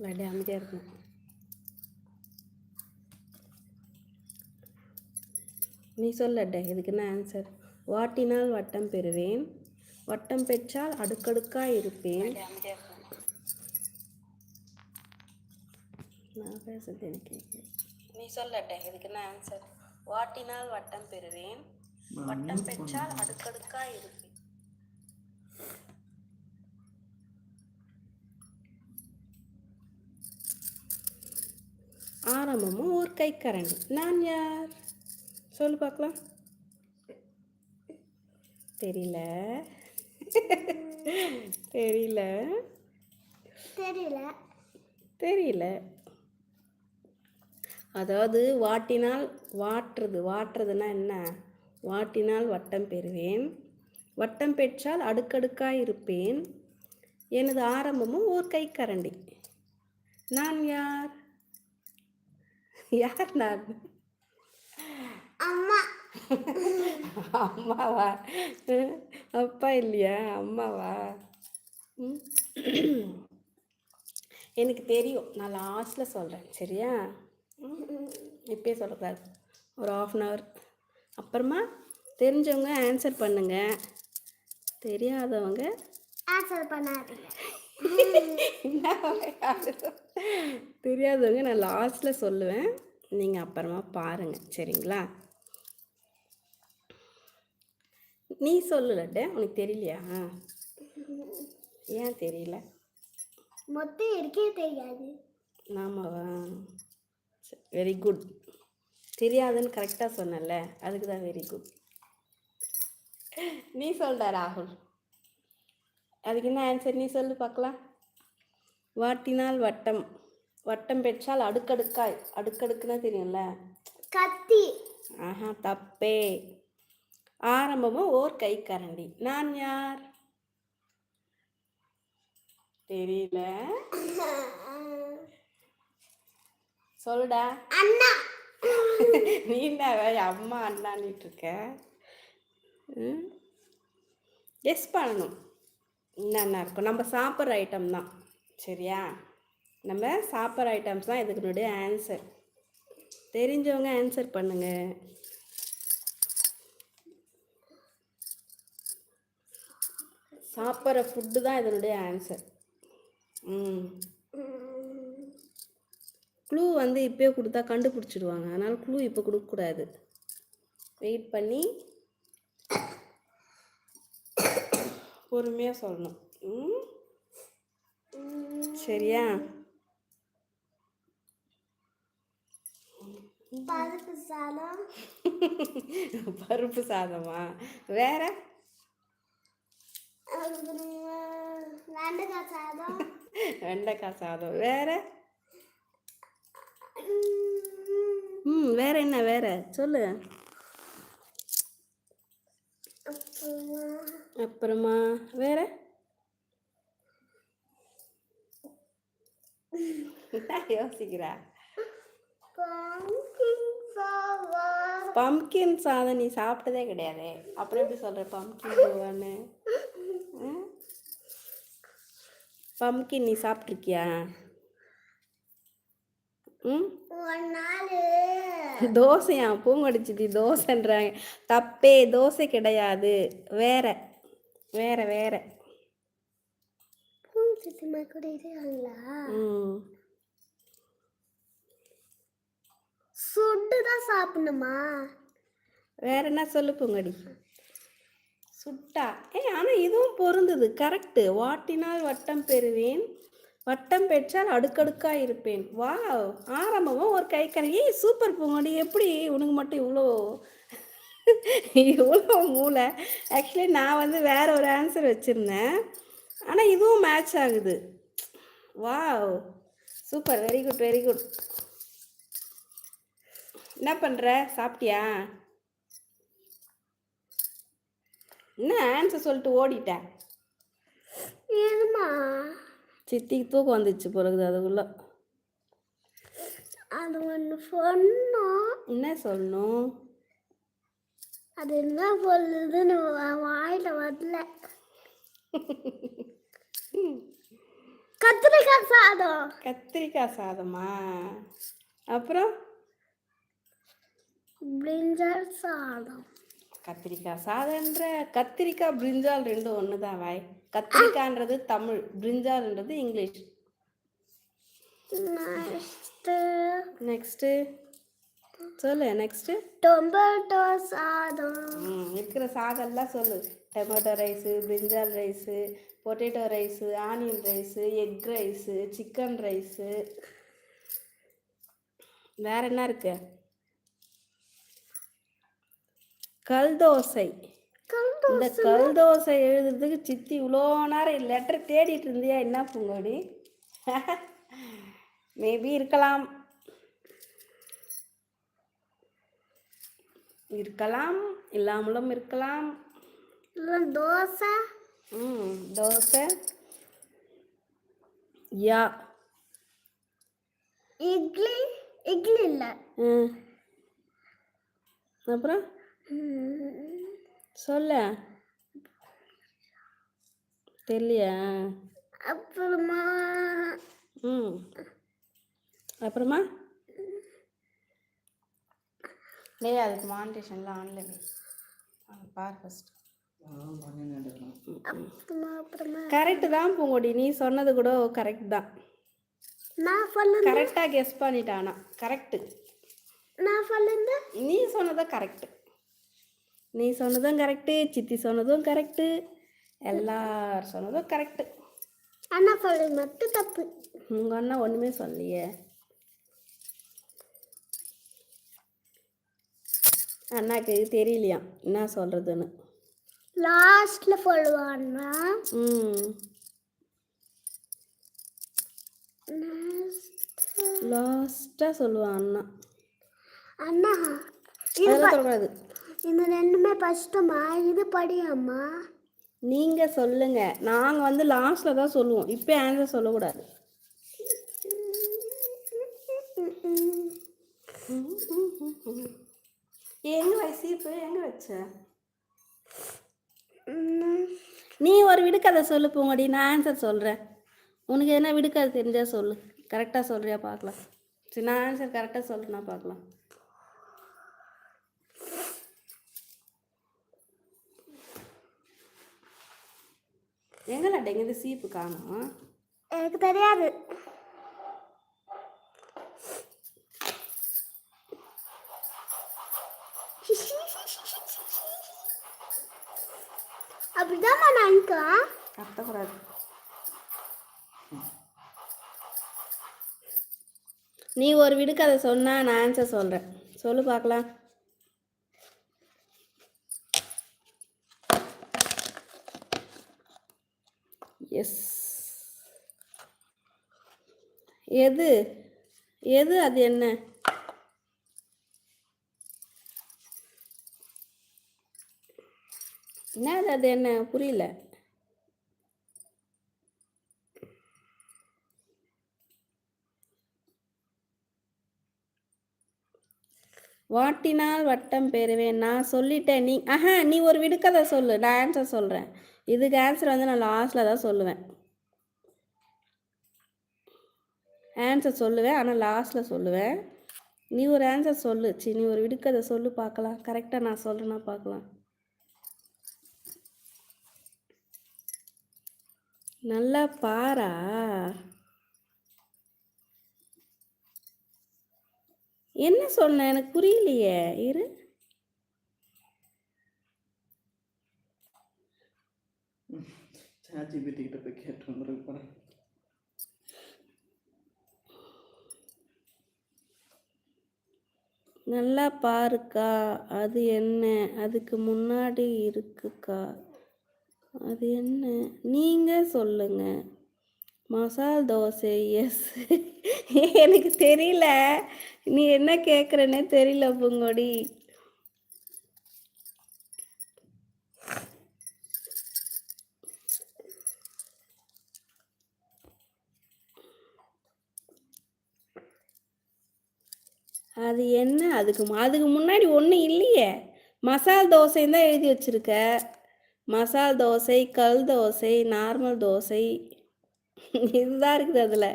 லட்டு அமைதியாக இருக்கணும் நீ சொல் லட்டு இதுக்கு என்ன ஆன்சர் வாட்டினால் வட்டம் பெறுவேன் வட்டம் பெற்றால் அடுக்கடுக்காக இருப்பேன் நான் பேசுறது எனக்கு நீ சொல் லட்டு இதுக்கு என்ன ஆன்சர் வாட்டினால் வட்டம் பெறுவேன் வட்டம் பெற்றால் அடுக்கடுக்காக இருப்பேன் ஆரம்பமும் ஒரு கை கரண்டி நான் யார்? சொல்லு பார்க்கலாம். தெரியல. தெரியல. தெரியல. தெரியல. அதாவது வாட்டினால் வாட்டுறது வாட்டுறதுன்னா என்ன? வாட்டினால் வட்டம் பெறுவேன். வட்டம் பெற்றால் அடுக்கடுக்காய் இருப்பேன். எனது ஆரம்பமும் ஓர் கை கரண்டி நான் யார்? யார் நான் அம்மா அம்மாவா அப்பா இல்லையா அம்மாவா ம். எனக்கு தெரியும். நான் லாஸ்ட்டில் சொல்கிறேன் சரியா? இப்பயே சொல்லக்கூடாது. ஒரு ஆஃப் அன் ஹவர் அப்புறமா தெரிஞ்சவங்க ஆன்சர் பண்ணுங்க. தெரியாதவங்க ஆன்சர் பண்ணாதீங்க. தெரியாதவங்க நான் லாஸ்ட்டில் சொல்லுவேன். நீங்கள் அப்புறமா பாருங்கள் சரிங்களா? நீ சொல்லு லட்டு. உனக்கு தெரியலையா? ஏன் தெரியல? மொத்தம் இருக்கே தெரியாது. ஆமாவா? வெரி குட் தெரியாதுன்னு கரெக்டாக சொன்னல அதுக்கு தான் வெரி குட் நீ சொல்டா ராகுல். அதுக்கு என்ன ஆன்சர் நீ சொல்லு பார்க்கலாம். வாட்டினால் வட்டம். வட்டம் பெற்றால் அடுக்கடுக்காய். அடுக்கடுக்குன்னா தெரியும்ல? கத்தி. ஆஹா தப்பே. ஆரம்பமும் ஓர் கை கரண்டி நான் யார்? தெரியல. சொல்லுடா. அண்ணா. நீ என்ன அம்மா அண்ணான்னுட்டு இருக்க. கெஸ் பண்ணணும். என்னென்ன இருக்கும்? நம்ம சாப்பிட்ற ஐட்டம் தான். சரியா? நம்ம சாப்பிட்ற ஐட்டம்ஸ் தான் இதுக்குனுடைய ஆன்சர் தெரிஞ்சவங்க ஆன்சர் பண்ணுங்க. சாப்பிட்ற ஃபுட்டு தான் இதனுடைய ஆன்சர் ம். க்ளூ வந்து இப்போயே கொடுத்தா கண்டுபிடிச்சிடுவாங்க. அதனால் க்ளூ இப்போ கொடுக்கக்கூடாது. வெயிட் பண்ணி பொறுமையாக சொல்லணும். ம்? சரியா? பருப்பு சாதம். பருப்பு சாதமா? வேற? வெண்டைக்காய் சாதம். வெண்டைக்காய் சாதம். வேற? ம் வேற என்ன வேற? சொல்லு. அப்புறமா வேற? யோசிக்கிறா? பம்கின் சாதம். நீ சாப்பிட்டதே கிடையாதே. அப்புறம் எப்படி சொல்ற பம்கின் சாதம்னு? பம்கின் நீ சாப்பிட்ருக்கியா தோசையா? பூங்கடிச்சிட்டி தோசைன்றாங்க. தப்பே தோசை கிடையாது. வேற வேற வேற. பூஞ்சிட்டுமா கூட இருக்காங்களா ம். சுட்டு தான் சாப்பிடணுமா? வேற என்ன சொல்லு பூங்கடி? சுட்டா. ஏ ஆனால் இதுவும் பொருந்தது. கரெக்டு வாட்டினால் வட்டம் பெறுவேன். வட்டம் பெற்றால் அடுக்கடுக்கா இருப்பேன். வா ஆரம்பமாக ஒரு கை கணக்கு ஏய் சூப்பர் பூங்கொடி எப்படி? உனக்கு மட்டும் இவ்வளோ இவ்வளோ மூளை. ஆக்சுவலி நான் வந்து வேற ஒரு ஆன்சர் வச்சுருந்தேன். ஆனால் இதுவும் மேட்ச் ஆகுது. Wow! Super. Very good very good என்ன பண்ணுற சாப்பிட்டியா? என்ன ஆன்சர் சொல்லிட்டு ஓடிட்டேன் ஏமா சித்திக்கு தூக்கம் வந்துச்சு பிறகுது அதுக்குள்ள அது ஒன்று சொன்னோம். என்ன சொல்லணும்? அது என்ன சொல்லுதுன்னு வாயில வரல. கத்திரிக்காய் சாதம். கத்திரிக்காய் சாதமா? அப்புறம்? பிரிஞ்சால் சாதம். கத்திரிக்காய். சாதம்ன்ற கத்திரிக்காய் பிரிஞ்சால் ரெண்டும் ஒன்று தான் வாய். கத்திரிக்காய்ன்றது தமிழ் பிரிஞ்சால்ன்றது இங்கிலீஷ். நெக்ஸ்ட்டு சொல்லு நெக்ஸ்ட்டு டொமேட்டோ சாதம். இருக்கிற சாதம்லாம் சொல்லு. Tomato rice brinjal rice potato rice onion rice egg rice chicken rice வேற என்ன இருக்கு? கல் தோசை இந்த கல் தோசை எழுதுறதுக்கு சித்தி இவ்வளோ நேரம் லெட்டர் தேடிட்டு இருந்தியா? என்ன பூங்கோடி? மேபி இருக்கலாம். இருக்கலாம். இல்லாமலும் இருக்கலாம். இல்லை தோசை? ம் தோசை. யா. இட்லி? இட்லி இல்லை. ம். அப்புறம்? சொல்ல. தெரியலையா. அப்புறமா. ம். அப்புறமா? டேய் அதுக்கு மானிட்டேஷன்லாம் ஆன்லைன். பார் ஃபஸ்ட் அப்புறமா அப்புறமா. கரெக்டு தான் பூங்கொடி. நீ சொன்னது கூட கரெக்ட் தான். நான் சொல்லுங்க கரெக்டாக கெஸ் பண்ணிட்டானா. கரெக்டு நான் சொல்லுங்க நீ சொன்னதும் கரெக்டு நீ சொன்னதும் கரெக்டு சித்தி சொன்னதும் கரெக்டு எல்லார் சொன்னதும் கரெக்டு அண்ணா சொல்றது மட்டும் தப்பு. உங்கள் அண்ணா ஒன்றுமே சொல்லலையே. அண்ணாக்கு தெரியலையாம் என்ன சொல்கிறதுன்னு லாஸ்ட்ல சொல்லுவான்னா ம். லாஸ்ட்டாக சொல்லுவான் அண்ணா. அண்ணா சொல்லக்கூடாது. இந்த ரெண்டுமே கஷ்டமா இது படியாம்மா? நீங்கள் சொல்லுங்கள் நாங்கள் வந்து லாஸ்ட்டில் தான் சொல்லுவோம். இப்போ ஆன்சர் சொல்லக்கூடாது. எங்கே வயசு இப்போ? எங்கே வச்ச? நீ ஒரு விடுக்கதை சொல்லு பூங்கடி. நான் ஆன்சர் சொல்கிறேன் உனக்கு என்ன விடுக்கதை தெரிஞ்சா சொல்லு. கரெக்டாக சொல்கிறியா பார்க்கலாம். சரி நான் ஆன்சர் கரெக்டாக சொல்கிறேன்னா பார்க்கலாம். எங்கடா எங்கே சீப்பு காணும் எனக்கு தெரியாது. அப்படிதான் நான் நினைக்கிறேன் கத்தக்கூடாது. நீ ஒரு விடுக்கதை சொன்னா நான் ஆன்சர் சொல்கிறேன் சொல்லு பார்க்கலாம் எஸ் எது? எது அது என்ன? என்னது அது என்ன? புரியல. வாட்டினால் வட்டம் பெறுவேன். நான் சொல்லிட்டேன். நீ ஆஹா நீ ஒரு விடுக்கதை சொல்லு. நான் ஆன்சர் சொல்கிறேன் இதுக்கு ஆன்சர் வந்து நான் லாஸ்ட்டில் தான் சொல்லுவேன். ஆன்சர் சொல்லுவேன் ஆனால் லாஸ்ட்டில் சொல்லுவேன். நீ ஒரு ஆன்சர் சொல்லு சி நீ ஒரு விடுக்கதை சொல்லு பார்க்கலாம். கரெக்டாக நான் சொல்கிறேன்னா பார்க்கலாம். நல்லா பாரா? என்ன சொன்ன? எனக்கு புரியலையே. இரு. சாட்ஜிபிடி கிட்ட போய் கேட்டு வந்துருப்பேன் நல்லா பாருக்கா அது என்ன? அதுக்கு முன்னாடி இருக்குக்கா. அது என்ன? நீங்க சொல்லுங்க. மசால் தோசை எஸ் எனக்கு தெரியல. நீ என்ன கேட்குறனே தெரியல பூங்கொடி. அது என்ன? அதுக்கு அதுக்கு முன்னாடி ஒன்றும் இல்லையே. மசால் தோசைன்னு தான் எழுதி வச்சுருக்க. மசால் தோசை கல் தோசை நார்மல் தோசை. இதுதான் இருக்குது அதில்.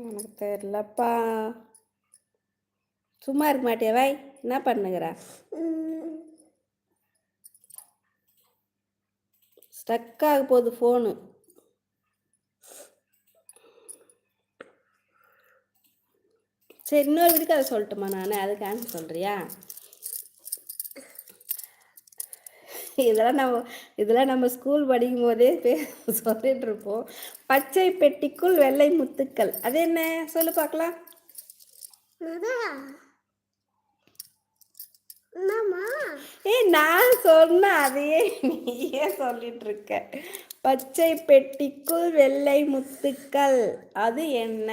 எனக்கு தெரியலப்பா. சும்மா இருக்க மாட்டியா வாய் என்ன பண்ணுகிற? ஸ்டக் ஆக போகுது ஃபோனு சரி இன்னொரு வீட்டுக்கு அதை சொல்லட்டுமா நான்? அதுக்கு ஆன்சர் சொல்கிறியா இதெல்லாம் நம்ம இதெல்லாம் நம்ம ஸ்கூல் படிக்கும் போதே சொல்லிட்டு இருப்போம். பச்சை பெட்டிக்குள் வெள்ளை முத்துக்கள். அது என்ன? சொல்லு பார்க்கலாம். ஏய் நான் சொன்ன அதையே நீயே சொல்லிட்டு இருக்க பச்சை பெட்டிக்குள் வெள்ளை முத்துக்கள் அது என்ன?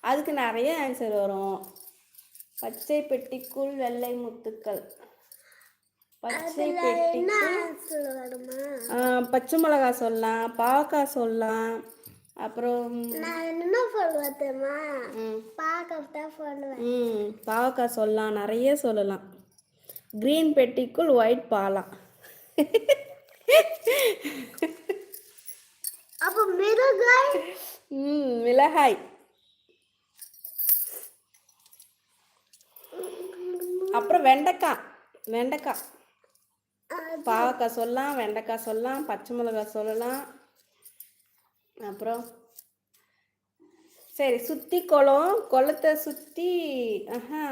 அதுக்கு நிறைய ஆன்சர் வரும். பச்சை பெட்டிக்குள் வெள்ளை முத்துக்கள். பச்சை பெட்டிக்குள் பச்சை மிளகா சொல்லலாம் பாவக்காய் சொல்லலாம் அப்புறம் நான் என்ன சொல்லுவேன் தெரியுமா? தான் சொல்லுவேன். பாவக்காய் சொல்லலாம் நிறைய சொல்லலாம். க்ரீன் பெட்டிக்குள் ஒயிட் பாலாம். அப்போ மிருகாய் ம் மிளகாய். அப்புறம் வெண்டைக்காய் வெண்டைக்காய். பாவக்காய் சொல்லலாம் வெண்டைக்காய் சொல்லலாம் பச்சை மிளகாய் சொல்லலாம். அப்புறம் சரி சுற்றி குளம் குளத்தை சுற்றி ஆஹா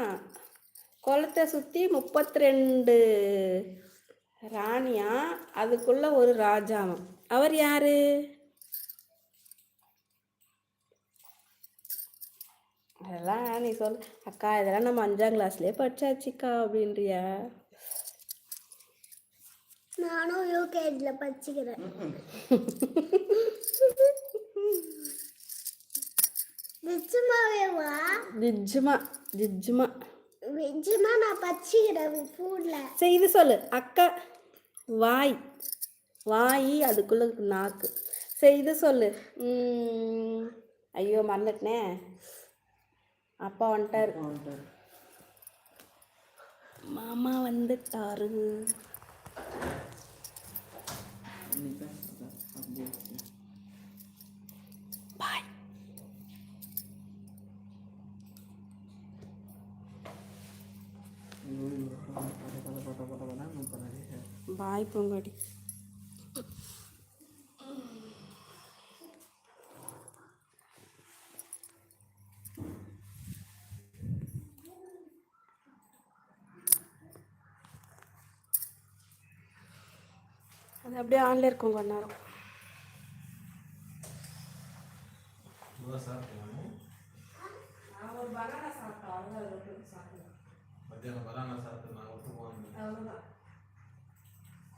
குளத்தை சுற்றி முப்பத்தி ரெண்டு ராணியா அதுக்குள்ள ஒரு ராஜாவும். அவர் யாரு? அதெல்லாம் நீ சொல் அக்கா இதெல்லாம் நம்ம அஞ்சாம் கிளாஸ்லேயே படிச்சாச்சுக்கா அப்படின்றியா? நானும் யூகேஜியில் படிச்சுக்கிறேன். நிச்சயமாவே வா. நிஜமா நிஜமா. நிஜமா நான் படிச்சுக்கிறேன் ஃபோனில். சரி இது சொல்லு. அக்கா வாய். வாய் அதுக்குள்ள நாக்கு. சரி இது சொல்லு. ம், ஐயோ மறந்துட்டனே. அப்பா வந்துட்டாரு. வந்துட்டாரு. மாமா வந்துட்டாரு. இன்னைக்கு அதான் அப்படியே இருக்கு. பாய் ஐயோ, ஐயோ, பட, அப்படியே ஆன்ல இருக்கும் கொஞ்ச நேரம்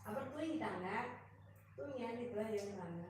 அப்புறம் தூங்கிட்டாங்க. தூங்கி ஏண்டிட்டு தான் எழுந்தாங்க